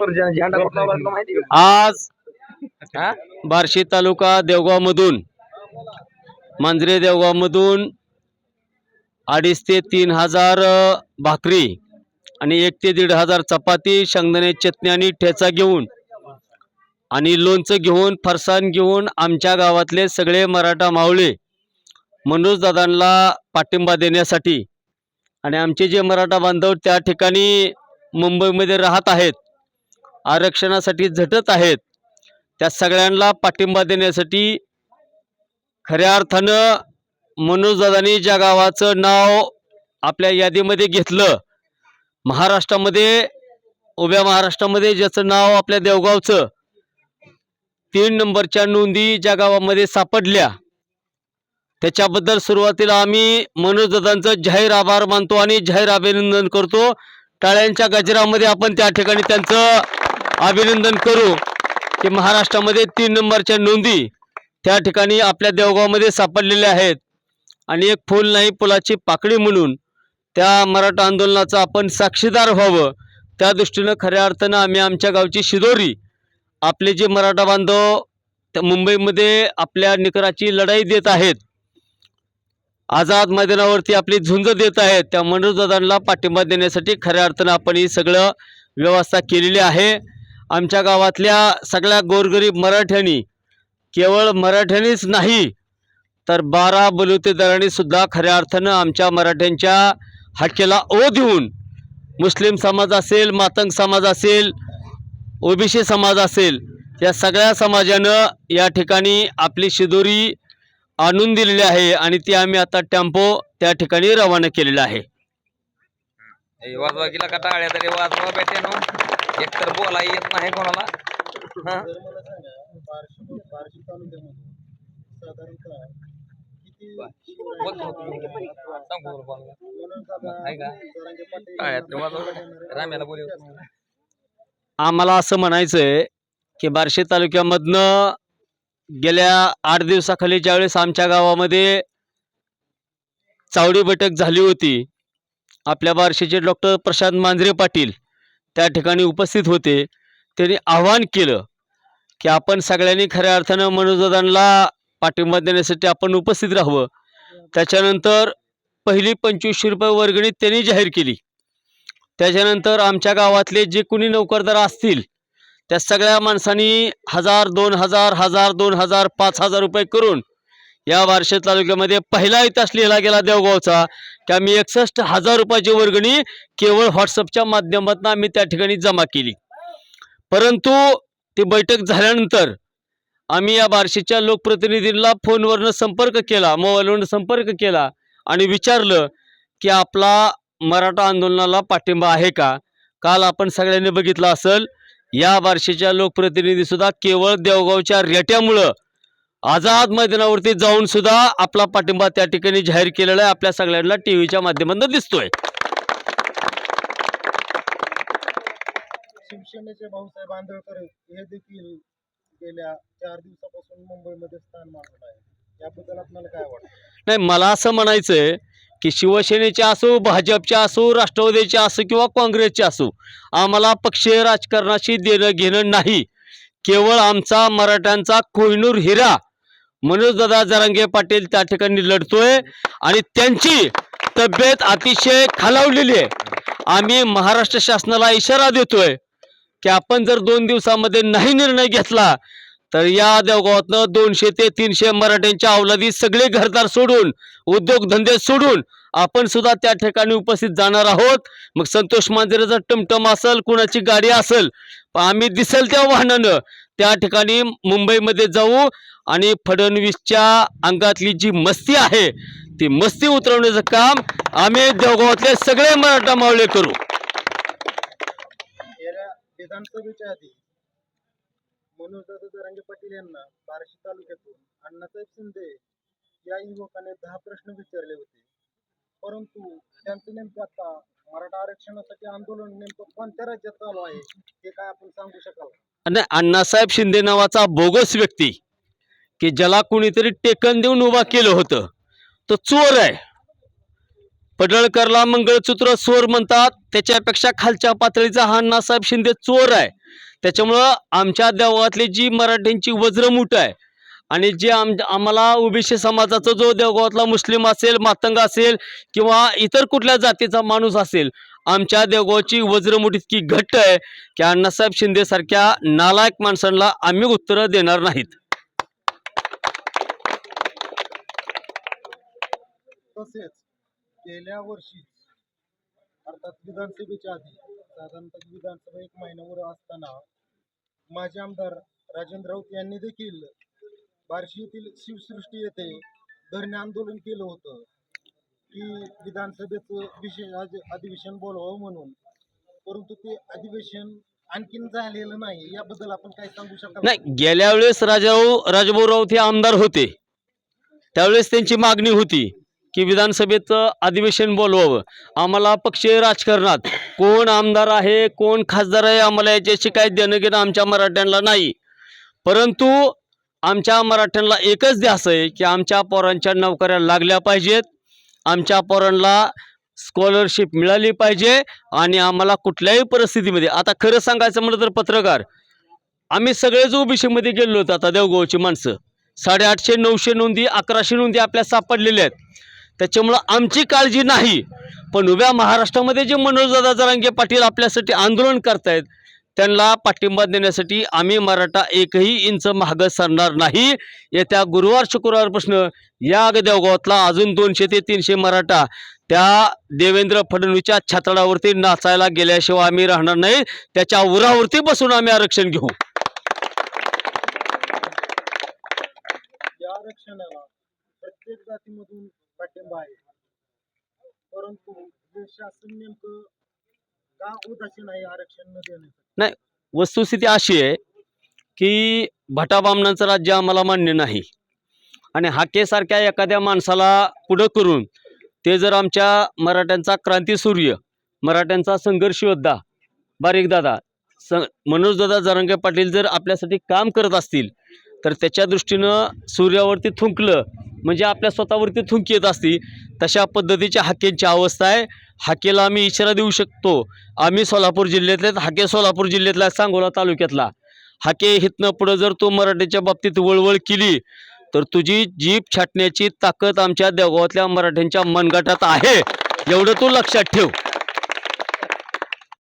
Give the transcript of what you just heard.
झेंडा कुठला माहिती? आज हा? बार्शी तालुका देवगाव मधून मांजरे देवगाव मधून अडीच ते तीन हजार अ, भाकरी आणि एक ते दीड हजार चपाती शेंगदाणे चटणी आणि ठेचा घेऊन आणि लोणचं घेऊन फरसाण घेऊन आमच्या गावातले सगळे मराठा मावळे मनोज दादांना पाठिंबा देण्यासाठी आणि आमचे जे मराठा बांधव त्या ठिकाणी मुंबईमध्ये राहत आहेत आरक्षणासाठी झटत आहेत. त्या सगळ्यांना पाठिंबा देण्यासाठी खऱ्या अर्थानं मनोजदादांनी ज्या गावाचं नाव आपल्या यादीमध्ये घेतलं महाराष्ट्रामध्ये उभ्या महाराष्ट्रामध्ये ज्याचं नाव आपल्या देवगावचं तीन नंबरच्या नोंदी ज्या गावामध्ये सापडल्या. त्याच्याबद्दल सुरुवातीला आम्ही मनोजदादांचं जाहीर आभार मानतो आणि जाहीर अभिनंदन करतो. टाळ्यांच्या गजरामध्ये आपण त्या ठिकाणी त्यांचं अभिनंदन करू की महाराष्ट्रामध्ये तीन नंबरच्या नोंदी त्या ठिकाणी आपल्या देवगावमध्ये सापडलेल्या आहेत. आणि एक फूल नाही फुलाची पाकळी म्हणून त्या मराठा आंदोलनाचं आपण साक्षीदार व्हावं. त्या दृष्टीनं खऱ्या अर्थानं आम्ही आमच्या गावची शिदोरी आपले जे मराठा बांधव त्या मुंबईमध्ये आपल्या निकराची लढाई देत आहेत आझाद मैदानावरती आपली झुंज देत आहेत त्या मनोजदादांना पाठिंबा देण्यासाठी खऱ्या अर्थानं आपण ही सगळं व्यवस्था केलेली आहे. आमच्या गावातल्या सगळ्या गोरगरीब मराठ्यांनी केवळ मराठ्यांनीच नाही तर बारा बलुतेदारांनी सुद्धा खऱ्या अर्थानं आमच्या मराठ्यांच्या हक्केला ओ देऊन मुस्लिम समाज असेल मातंग समाज असेल ओबीसी समाज असेल या सगळ्या समाजानं या ठिकाणी आपली शिदोरी आणून दिलेली आहे आणि ती आम्ही आता टेम्पो त्या ठिकाणी रवाना केलेला आहे. वाजवा गेला का टाळ्या तरी वाजवा बेटे एकतर बोला येत नाही कोणाला हा? आम्हाला असं म्हणायचंय की बार्शी तालुक्यामधनं गेल्या आठ दिवसाखाली ज्यावेळेस आमच्या गावामध्ये चावडी बैठक झाली होती आपल्या बार्शीचे डॉक्टर प्रशांत मांजरे पाटील त्या ठिकाणी उपस्थित होते. त्यांनी आवाहन केलं की आपण सगळ्यांनी खऱ्या अर्थानं मनोजदांना पाठिंबा देण्यासाठी आपण उपस्थित राहावं. त्याच्यानंतर पहिली पंचवीसशे रुपये वर्गणी त्यांनी जाहीर केली. त्याच्यानंतर आमच्या गावातले जे कोणी नोकरदार असतील त्या सगळ्या माणसांनी हजार दोन हजार हजार दोन हजार पाच हजार रुपये करून या बार्शी तालुक्यामध्ये पहिला इतिहास लिहिला गेला देवगावचा. की आम्ही एकसष्ट हजार रुपयाची वर्गणी केवळ व्हॉट्सअपच्या माध्यमातून आम्ही त्या ठिकाणी जमा केली. परंतु ती बैठक झाल्यानंतर आम्ही या बार्शीच्या लोकप्रतिनिधींना फोनवरनं संपर्क केला मोबाईलवरनं संपर्क केला आणि विचारलं की आपला मराठा आंदोलनाला पाठिंबा आहे का? काल आपण सगळ्यांनी बघितलं असेल या बार्शीच्या लोकप्रतिनिधीसुद्धा केवळ देवगावच्या रेट्यामुळं आझाद मैदानावरती जाऊन सुद्धा आपला पाठिंबा त्या ठिकाणी जाहीर केलेला आहे. आपल्या सगळ्यांना टी व्हीच्या माध्यमातून दिसतोय. शिवसेनेचे भाऊसाहेब आंधळकर हे देखील गेल्या चार दिवसापासून मुंबईमध्ये स्थान मानलं आहे याबद्दल आपल्याला काय वाटतं? नाही मला असं म्हणायचं आहे की शिवसेनेचे असो भाजपचे असो राष्ट्रवादीचे असो किंवा काँग्रेसचे असो आम्हाला पक्षीय राजकारणाशी देणं घेणं नाही. केवळ आमचा मराठ्यांचा कोहिनूर हिरा मनोजदादा जरांगे पाटील त्या ठिकाणी लढतोय आणि त्यांची तब्येत अतिशय खालावलेली आहे. आम्ही महाराष्ट्र शासनाला इशारा देतोय की आपण जर दोन दिवसामध्ये नाही निर्णय घेतला तर या देवगावातनं दोनशे ते तीनशे मराठ्यांच्या अवलादी सगळे घरदार सोडून उद्योगधंदे सोडून आपण सुद्धा त्या ठिकाणी उपस्थित जाणार आहोत. मग संतोष मांजरेचा टमटम असेल कुणाची गाडी असेल पण आम्ही दिसेल त्या वाहनानं. त्या ठिकाणी मुंबईमध्ये जाऊ आणि फडणवीसच्या अंगातली जी मस्ती आहे ती मस्ती उतरवण्याचं काम आम्ही देवगावातले सगळे मराठा मावळे करू. गेल्या विधानसभेच्या आधी मनोजदादा जरांगे पाटील यांना बार्शी तालुक्यातून अण्णासाहेब शिंदे या युवकाने दहा प्रश्न विचारले होते. परंतु त्यांचं नेमकं आता मराठा आरक्षणासाठी आंदोलन नेमकं कोणत्या राज्यात चालू आहे हे काय आपण सांगू शकाल? आणि अण्णासाहेब शिंदे नावाचा बोगस व्यक्ती की ज्याला कुणीतरी टेकन देऊन उभा केलं होतं तो चोर आहे. पडळकरला मंगळसूत्र चोर म्हणतात त्याच्यापेक्षा खालच्या पातळीचा हा अण्णासाहेब शिंदे चोर आहे. त्याच्यामुळं आमच्या देवातली जी मराठ्यांची वज्रमूठ आहे आणि जे आम आम्हाला ओबीसी समाजाचा जो देवगावातला मुस्लिम असेल मातंग असेल किंवा इतर कुठल्या जातीचा माणूस असेल आमच्या देवगावची वज्रमूठ इतकी घट्ट आहे की अण्णासाहेब शिंदेसारख्या नालायक माणसांना आम्ही उत्तरं देणार नाहीत. तसेच गेल्या वर्षी अर्थात विधानसभेच्या आधी साधारणतः विधानसभा एक महिन्यावर असताना माजी आमदार राजेंद्र राऊत यांनी देखील बार्शी येथील शिवसृष्टी येथे धरणे आंदोलन केलं होतं. की विधानसभेचं विशेष अधिवेशन बोलवावं म्हणून. परंतु ते अधिवेशन आणखीन झालेलं नाही. याबद्दल आपण काय सांगू शकाल? नाही गेल्या वेळेस राजाभाऊ राजभाऊ राऊत हे आमदार होते. त्यावेळेस त्यांची मागणी होती की विधानसभेचं अधिवेशन बोलवावं. आम्हाला पक्षीय राजकारणात कोण आमदार आहे कोण खासदार आहे आम्हाला याच्याशी काही देणं घेणं आमच्या मराठ्यांना नाही. परंतु आमच्या मराठ्यांना एकच ध्यास आहे की आमच्या पोरांच्या नोकऱ्या लागल्या पाहिजेत. आमच्या पोरांना स्कॉलरशिप मिळाली पाहिजे आणि आम्हाला कुठल्याही परिस्थितीमध्ये आता खरं सांगायचं म्हटलं तर पत्रकार आम्ही सगळेच ओबीसीमध्ये गेलो होतो आता देवगावची माणसं. साडेआठशे नऊशे नोंदी अकराशे नोंदी आपल्या सापडलेल्या आहेत. त्याच्यामुळं आमची काळजी नाही. पण उभ्या महाराष्ट्रामध्ये जे मनोजदादा जरांगे पाटील आपल्यासाठी आंदोलन करतायत त्यांना पाठिंबा देण्यासाठी आम्ही मराठा एकही इंच मागं सरणार नाही. येत्या गुरुवार शुक्रवारपासून या देवगावातला अजून दोनशे ते तीनशे मराठा त्या देवेंद्र फडणवीसच्या छातडावरती नाचायला गेल्याशिवाय आम्ही राहणार नाही. त्याच्या उरावरती बसून आम्ही आरक्षण घेऊ. आरक्षणाला प्रत्येक जातीमधून पाठिंबा आहे. परंतु शासन नेमकं का उदासीन आहे आरक्षण न देण्यासाठी? वस्तुस्थिती अशी आहे की भटाबामणांचं राज्य आम्हाला मान्य नाही. आणि हाकेसारख्या एखाद्या माणसाला पुढं करून ते जर आमच्या मराठ्यांचा क्रांतीसूर्य मराठ्यांचा संघर्ष योद्धा बारीकदादा स मनोजदादा जरांगे पाटील जर आपल्यासाठी काम करत असतील तर त्याच्या दृष्टीनं सूर्यावरती थुंकलं म्हणजे आपल्या स्वतःवरती थुंकी येत असती तशा पद्धतीच्या हाकेंची अवस्था आहे. हाकेला आम्ही इशारा देऊ शकतो. आम्ही सोलापूर जिल्ह्यातले हाके सोलापूर जिल्ह्यातला सांगोला तालुक्यातला. हाके हितनं पुढं जर तू मराठीच्या बाबतीत वळवळ केली तर तुझी जीप छाटण्याची ताकद आमच्या देवगावातल्या मराठ्यांच्या मनगटात आहे. एवढं तू लक्षात ठेव.